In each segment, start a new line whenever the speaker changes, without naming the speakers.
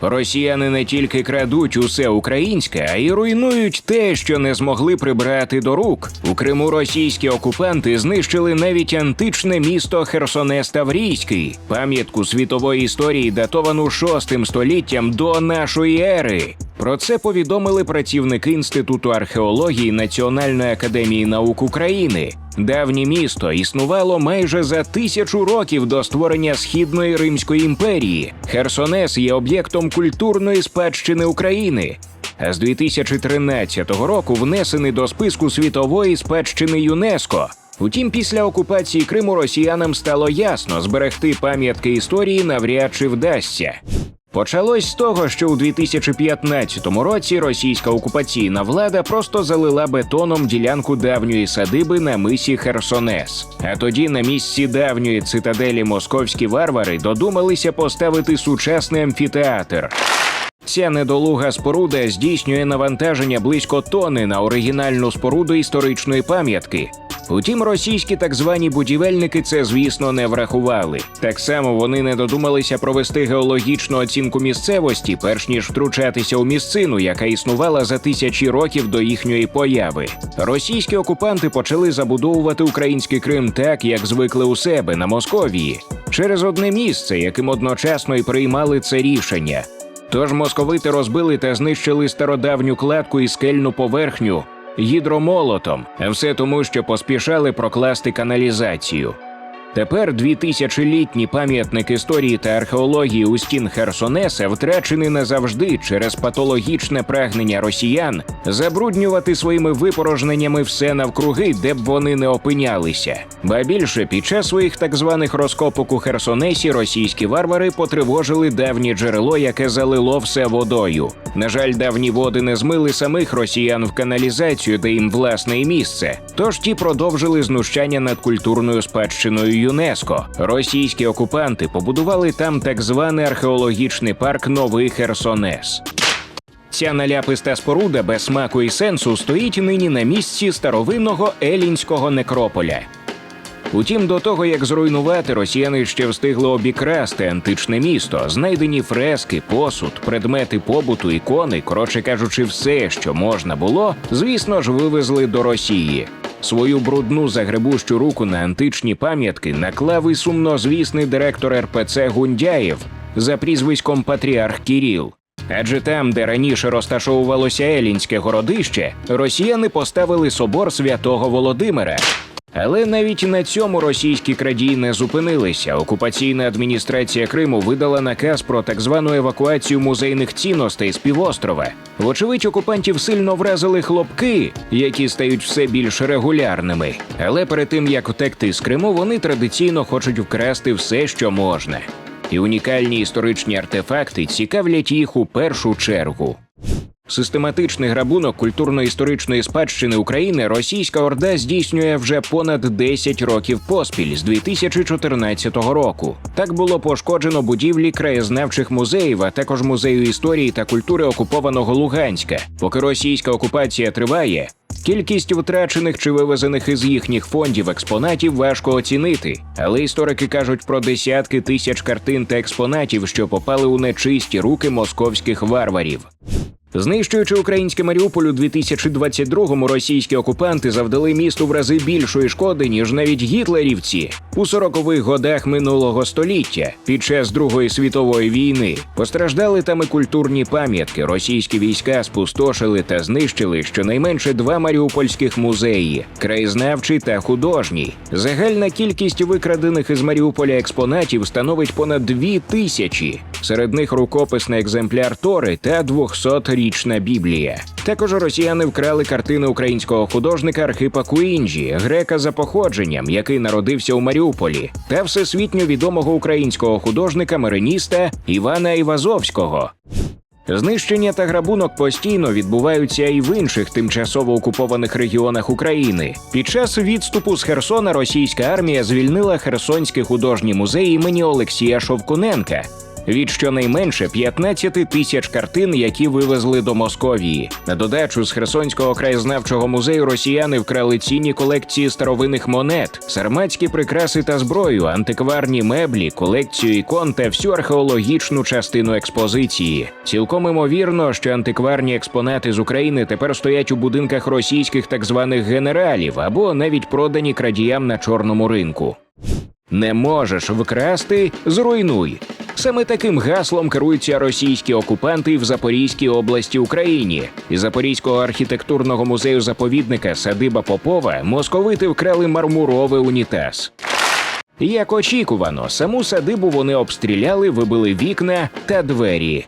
Росіяни не тільки крадуть усе українське, а й руйнують те, що не змогли прибрати до рук. У Криму російські окупанти знищили навіть античне місто Херсонес Таврійський, пам'ятку світової історії, датовану шостим століттям до нашої ери. Про це повідомили працівники Інституту археології Національної академії наук України. Давнє місто існувало майже за тисячу років до створення східної Римської імперії. Херсонес є об'єктом культурної спадщини України. А з 2013 року внесений до списку світової спадщини ЮНЕСКО. Утім, після окупації Криму росіянам стало ясно, зберегти пам'ятки історії навряд чи вдасться. Почалось з того, що у 2015 році російська окупаційна влада просто залила бетоном ділянку давньої садиби на мисі Херсонес. А тоді на місці давньої цитаделі московські варвари додумалися поставити сучасний амфітеатр. Ця недолуга споруда здійснює навантаження близько тони на оригінальну споруду історичної пам'ятки. Утім, російські так звані будівельники це, звісно, не врахували. Так само вони не додумалися провести геологічну оцінку місцевості, перш ніж втручатися у місцину, яка існувала за тисячі років до їхньої появи. Російські окупанти почали забудовувати український Крим так, як звикли у себе на Московії, через одне місце, яким одночасно й приймали це рішення. Тож московити розбили та знищили стародавню кладку і скельну поверхню гідромолотом, все тому, що поспішали прокласти каналізацію. Тепер дві двітисячолітній пам'ятник історії та археології у стін Херсонеса втрачений назавжди через патологічне прагнення росіян забруднювати своїми випорожненнями все навкруги, де б вони не опинялися. Ба більше під час своїх так званих розкопок у Херсонесі російські варвари потривожили давнє джерело, яке залило все водою. На жаль, давні води не змили самих росіян в каналізацію, де їм власне і місце. Тож ті продовжили знущання над культурною спадщиною ЮНЕСКО. Російські окупанти побудували там так званий археологічний парк Новий Херсонес. Ця наляписта споруда без смаку і сенсу стоїть нині на місці старовинного елінського некрополя. Утім, до того як зруйнувати, росіяни ще встигли обікрасти античне місто, знайдені фрески, посуд, предмети побуту, ікони, коротше кажучи, все, що можна було, звісно ж, вивезли до Росії. Свою брудну загребущу руку на античні пам'ятки наклав і сумнозвісний директор РПЦ Гундяєв за прізвиськом Патріарх Кіріл. Адже там, де раніше розташовувалося Елінське городище, росіяни поставили собор святого Володимира. Але навіть на цьому російські крадії не зупинилися. Окупаційна адміністрація Криму видала наказ про так звану евакуацію музейних цінностей з півострова. Вочевидь, окупантів сильно вразили хлопки, які стають все більш регулярними. Але перед тим як втекти з Криму, вони традиційно хочуть вкрасти все, що можна. І унікальні історичні артефакти цікавлять їх у першу чергу. Систематичний грабунок культурно-історичної спадщини України російська орда здійснює вже понад 10 років поспіль з 2014 року. Так було пошкоджено будівлі краєзнавчих музеїв, а також музею історії та культури окупованого Луганська. Поки російська окупація триває. Кількість втрачених чи вивезених із їхніх фондів експонатів важко оцінити, але історики кажуть про десятки тисяч картин та експонатів, що попали у нечисті руки московських варварів. Знищуючи українське Маріуполь у 2022-му, російські окупанти завдали місту в рази більшої шкоди, ніж навіть гітлерівці у 40-х годах минулого століття під час Другої світової війни. Постраждали там і культурні пам'ятки. Російські війська спустошили та знищили щонайменше два маріупольських музеї краєзнавчий та художній. Загальна кількість викрадених із Маріуполя експонатів становить понад дві тисячі. Серед них рукописний екземпляр Тори та 200-річна Біблія. Також росіяни вкрали картини українського художника Архипа Куінджі, грека за походженням, який народився у Маріуполі, та всесвітньо відомого українського художника мариніста Івана Івазовського. Знищення та грабунок постійно відбуваються і в інших тимчасово окупованих регіонах України. Під час відступу з Херсона російська армія звільнила Херсонський художній музей імені Олексія Шовкуненка. Від щонайменше 15 тисяч картин, які вивезли до Московії. На додачу з Херсонського краєзнавчого музею росіяни вкрали цінні колекції старовинних монет, сарматські прикраси та зброю, антикварні меблі, колекцію ікон та всю археологічну частину експозиції. Цілком імовірно, що антикварні експонати з України тепер стоять у будинках російських так званих генералів або навіть продані крадіям на чорному ринку. Не можеш вкрасти зруйнуй. Саме таким гаслом керуються російські окупанти в Запорізькій області Україні. Із Запорізького архітектурного музею заповідника Садиба Попова московити вкрали мармуровий унітаз. Як очікувано, саму садибу вони обстріляли, вибили вікна та двері.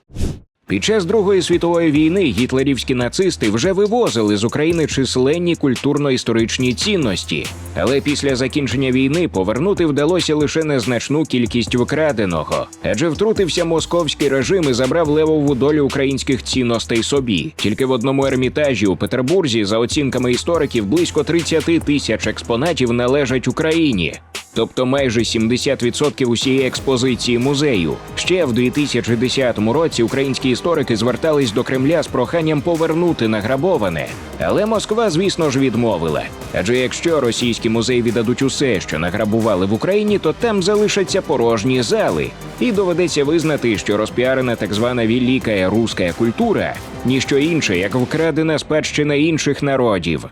Під час Другої світової війни гітлерівські нацисти вже вивозили з України численні культурно-історичні цінності, але після закінчення війни повернути вдалося лише незначну кількість викраденого, адже втрутився московський режим і забрав левову долю українських цінностей собі. Тільки в одному ермітажі у Петербурзі, за оцінками істориків, близько 30 тисяч експонатів належать Україні тобто майже 70% усієї експозиції музею. Ще в 2010 році українські історики звертались до Кремля з проханням повернути награбоване. Але Москва, звісно ж, відмовила. Адже якщо російські музеї віддадуть усе, що награбували в Україні, то там залишаться порожні зали, і доведеться визнати, що розпіарена так звана велика руська культура ніщо інше, як вкрадена спадщина інших народів.